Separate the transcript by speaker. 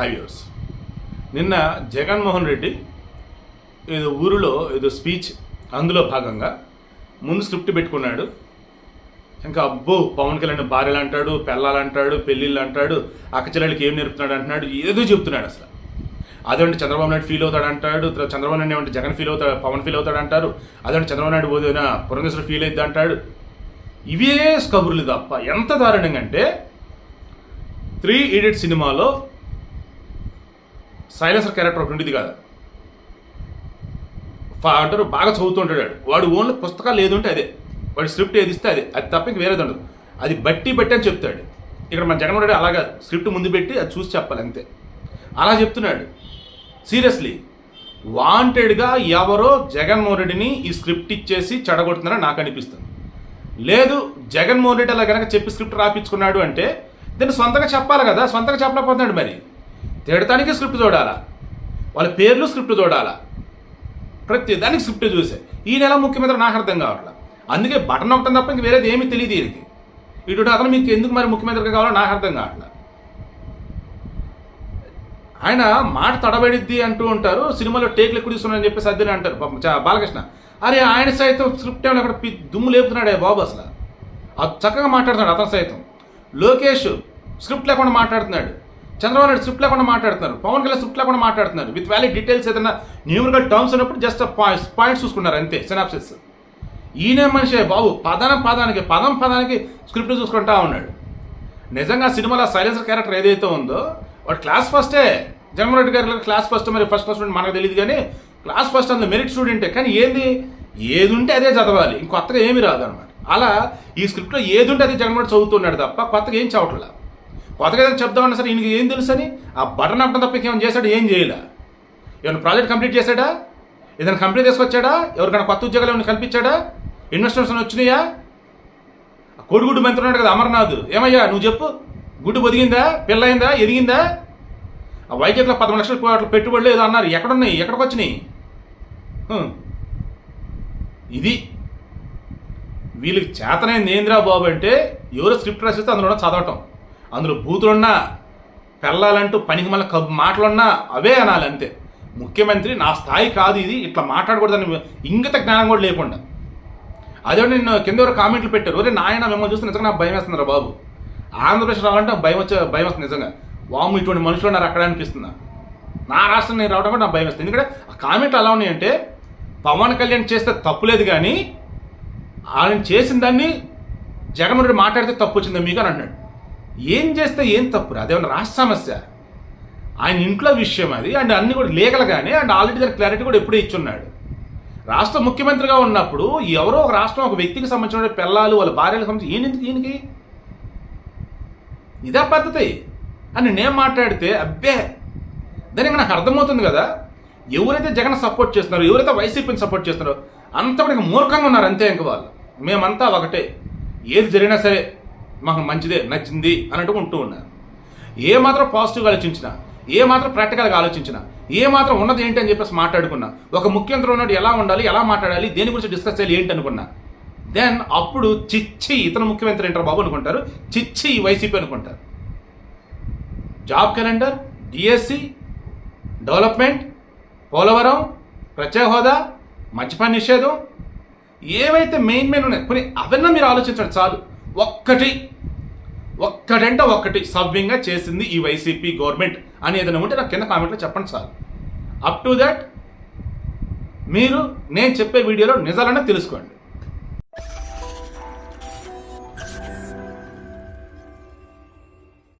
Speaker 1: హైవ్యూర్స్ నిన్న జగన్మోహన్ రెడ్డి ఏదో ఊరిలో ఏదో స్పీచ్ అందులో భాగంగా ముందు స్క్రిప్ట్ పెట్టుకున్నాడు. ఇంకా అబ్బో పవన్ కళ్యాణ్ భార్యలు అంటాడు పెళ్ళాలంటాడు పెళ్ళిళ్ళు అంటాడు అక్కచెల్లెళ్ళకి ఏం నేర్పుతున్నాడు అంటున్నాడు ఏదో చెప్తున్నాడు అసలు. అదేంటి చంద్రబాబు నాయుడు ఫీల్ అవుతాడు అంటాడు చంద్రబాబు నాయుడు ఏమంటే జగన్ ఫీల్ అవుతాడు పవన్ ఫీల్ అవుతాడు అంటారు అదేంటి చంద్రబాబు నాయుడు పోదేనా పురంధేశ్వర ఫీల్ అవుతుంది అంటాడు ఇవే కబుర్లు తప్ప ఎంత దారుణంగా అంటే త్రీ ఇడియట్ సినిమాలో సైలెన్సర్ క్యారెక్టర్ ఒకటి ఉండేది కాదు. ఫా- అంటారు బాగా చదువుతుంటాడు వాడు. వాడు ఓన్లీ పుస్తకాలు ఏది ఉంటే అదే. వాడి స్క్రిప్ట్ ఏది ఇస్తే అదే. అది తప్ప ఇంక వేరేది ఉండదు. అది బట్టి బట్టి అని చెప్తాడు. ఇక్కడ మన జగన్మోహన్ రెడ్డి అలా కాదు. స్క్రిప్ట్ ముందు పెట్టి అది చూసి చెప్పాలి అంతే. అలా చెప్తున్నాడు. సీరియస్లీ వాంటెడ్గా ఎవరో జగన్మోహన్ రెడ్డిని ఈ స్క్రిప్ట్ ఇచ్చేసి చెడగొడుతున్నారని నాకు అనిపిస్తుంది. లేదు జగన్మోహన్ రెడ్డి అలా కనుక చెప్పి స్క్రిప్ట్ రాపించుకున్నాడు అంటే దీన్ని సొంతంగా చెప్పాలి కదా. సొంతంగా చెప్పలేకపోతున్నాడు మరి. తిడటానికి స్క్రిప్ట్ చూడాలా? వాళ్ళ పేర్లు స్క్రిప్ట్ చూడాలా? ప్రతి దానికి స్క్రిప్ట్ చూసే. ఈ నెల ముఖ్యమంత్రి నాకు అర్థం కావట్లా. అందుకే బటన్ ఒకటం తప్ప ఇంక వేరేది ఏమీ తెలియదు దీనికి ఇటు అతను మీకు ఎందుకు మరి ముఖ్యమంత్రిగా కావాలో నాకు అర్థం కావట్లా. ఆయన మాట తడబడిద్ది అంటూ ఉంటారు సినిమాలో టేక్లు ఎక్కువ తీసుకున్నారని చెప్పేసి అద్దెని అంటారు బాలకృష్ణ. అరే ఆయన సైతం స్క్రిప్ట్ ఏమైనా అక్కడ పి- దుమ్ము లేపుతున్నాడే బాబు అసలు. చక్కగా మాట్లాడుతున్నాడు అతను సైతం. లోకేష్ స్క్రిప్ట్ లేకుండా మాట్లాడుతున్నాడు. చంద్రబాబు నాయుడు స్క్రిప్ట్ లేకుండా మాట్లాడుతున్నారు. పవన్ కళ్యాణ్ స్క్రిప్ట్ లేకుండా మాట్లాడుతున్నారు. విత్ వ్యాలీ డీటెయిల్స్ ఏదైనా న్యూమరికల్ టర్మ్స్ ఉన్నప్పుడు జస్ట్ పాయింట్స్ పాయింట్స్ చూసుకున్నారు. అంతే సినాప్సిస్ ఈయనే మనిషే బాబు పదన పదానికి పదం పదానికి స్క్రిప్ట్ చూసుకుంటా ఉన్నాడు. నిజంగా సినిమాలో సైలెన్సర్ క్యారెక్టర్ ఏదైతే ఉందో వాడు క్లాస్ ఫస్టే జగన్మోహన్ గారి క్లాస్ ఫస్ట్ మరి ఫస్ట్ క్లాస్ స్టూడెంట్ మనకు తెలియదు కానీ క్లాస్ ఫస్ట్ అందులో మెరిట్ స్టూడెంటే కానీ ఏది ఏది ఉంటే అదే చదవాలి. ఇంకొత్తగా ఏమీ రాదు అనమాట అలా ఈ స్క్రిప్ట్లో ఏది ఉంటే అదే జగన్మోహన్ చదువుతున్నాడు తప్ప కొత్తగా ఏం చదవట్లేదు. కొత్తగా ఏదైనా చెప్దామన్నా సరే ఈయనకి ఏం తెలుసు అని? ఆ బటన్ అప్పడం తప్ప ఇంకేమైనా చేశాడు? ఏం చేయలే ఏమైనా ప్రాజెక్ట్ కంప్లీట్ చేశాడా? ఏదైనా కంపెనీ తీసుకొచ్చాడా? ఎవరికైనా కొత్త ఉద్యోగాలు ఏమైనా కల్పించాడా? ఇన్వెస్టర్స్ వచ్చినాయా? ఆ కోడిగుడ్డు మంత్రి ఉన్నాడు కదా అమర్నాథ్. ఏమయ్యా నువ్వు చెప్పు. గుడ్డు బొదిగిందా పిల్లయిందా ఎదిగిందా? ఆ వైజాగ్లో పదమూడు లక్షల కోట్ల పెట్టుబడులు ఏదో అన్నారు. ఎక్కడున్నాయి? ఎక్కడికి వచ్చినాయి? ఇది. వీళ్ళకి చేతనైంది ఏంద్రా బాబు అంటే ఎవరో స్క్రిప్ట్ రాసిస్తే అందులో చదవటం. అందులో బూతులున్నా పెళ్ళాలంటూ పనికి మళ్ళీ కబ్ మాటలున్నా అవే అనాలి అంతే. ముఖ్యమంత్రి నా స్థాయి కాదు ఇది ఇట్లా మాట్లాడకూడదని ఇంగిత జ్ఞానం కూడా లేకుండా. అదే నేను కింద ఎవరు కామెంట్లు పెట్టారు. ఒరే నాయన మిమ్మల్ని చూస్తే నిజంగా నాకు భయం వేస్తుందిరా బాబు. ఆంధ్రప్రదేశ్ రావాలంటే భయం వచ్చే భయం వస్తుంది నిజంగా. వాము ఇటువంటి మనుషులు ఉన్నారు అక్కడ అనిపిస్తుందా? నా రాష్ట్రం నేను రావడం కూడా నాకు భయం వేస్తుంది. ఎందుకంటే ఆ కామెంట్లు ఎలా ఉన్నాయంటే పవన్ కళ్యాణ్ చేస్తే తప్పులేదు కానీ ఆయన చేసిన దాన్ని జగన్మోహన్ రెడ్డి మాట్లాడితే తప్పు వచ్చిందా మీకు అని అంటున్నాడు. ఏం చేస్తే ఏం తప్పు అదేమన్నా రాష్ట్ర సమస్య? ఆయన ఇంట్లో విషయం అది. అండ్ అన్ని కూడా లీగల్గానే అండ్ ఆల్రెడీ దాని క్లారిటీ కూడా ఎప్పుడే ఇచ్చున్నాడు. రాష్ట్ర ముఖ్యమంత్రిగా ఉన్నప్పుడు ఎవరో ఒక రాష్ట్రం ఒక వ్యక్తికి సంబంధించిన పిల్లలు వాళ్ళ భార్యలకు సంబంధించి ఈయన ఈయనకి? ఇదే పద్ధతి. అని నేను మాట్లాడితే అబ్బే! దానికి నాకు అర్థమవుతుంది కదా. ఎవరైతే జగన్ సపోర్ట్ చేస్తున్నారో ఎవరైతే వైసీపీని సపోర్ట్ చేస్తున్నారో అంత కూడా ఇంకా మూర్ఖంగా ఉన్నారు అంతే ఇంక వాళ్ళు. మేమంతా ఒకటే. ఏది జరిగినా సరే మాకు మంచిదే నచ్చింది అన్నట్టు ఉంటూ ఉన్నారు. ఏ మాత్రం పాజిటివ్గా ఆలోచించినా ఏ మాత్రం ప్రాక్టికల్గా ఆలోచించినా ఏ మాత్రం ఉన్నది ఏంటి అని చెప్పేసి మాట్లాడుకున్నా ఒక ముఖ్యమంత్రి ఉన్నాడు ఎలా ఉండాలి ఎలా మాట్లాడాలి దేని గురించి డిస్కస్ చేయాలి ఏంటి అనుకున్నా దెన్ అప్పుడు చిచ్చి ఇతను ముఖ్యమంత్రి ఏంటారు బాబు అనుకుంటారు చిచ్చి ఈ వైసీపీ అనుకుంటారు. Job calendar DSC development Polavaram ప్రత్యేక హోదా మద్యపాన నిషేధం ఏవైతే మెయిన్ మెయిన్ ఉన్నాయి కొన్ని అవన్నీ మీరు ఆలోచించండి చాలు. ఒక్కటి ఒక్కటంటే ఒక్కటి సవ్యంగా చేసింది ఈ వైసీపీ గవర్నమెంట్ అని ఏదైనా ఉంటే నాకు కింద కామెంట్లో చెప్పండి సార్. అప్ టు దట్ మీరు నేను చెప్పే వీడియోలో నిజాలనే తెలుసుకోండి.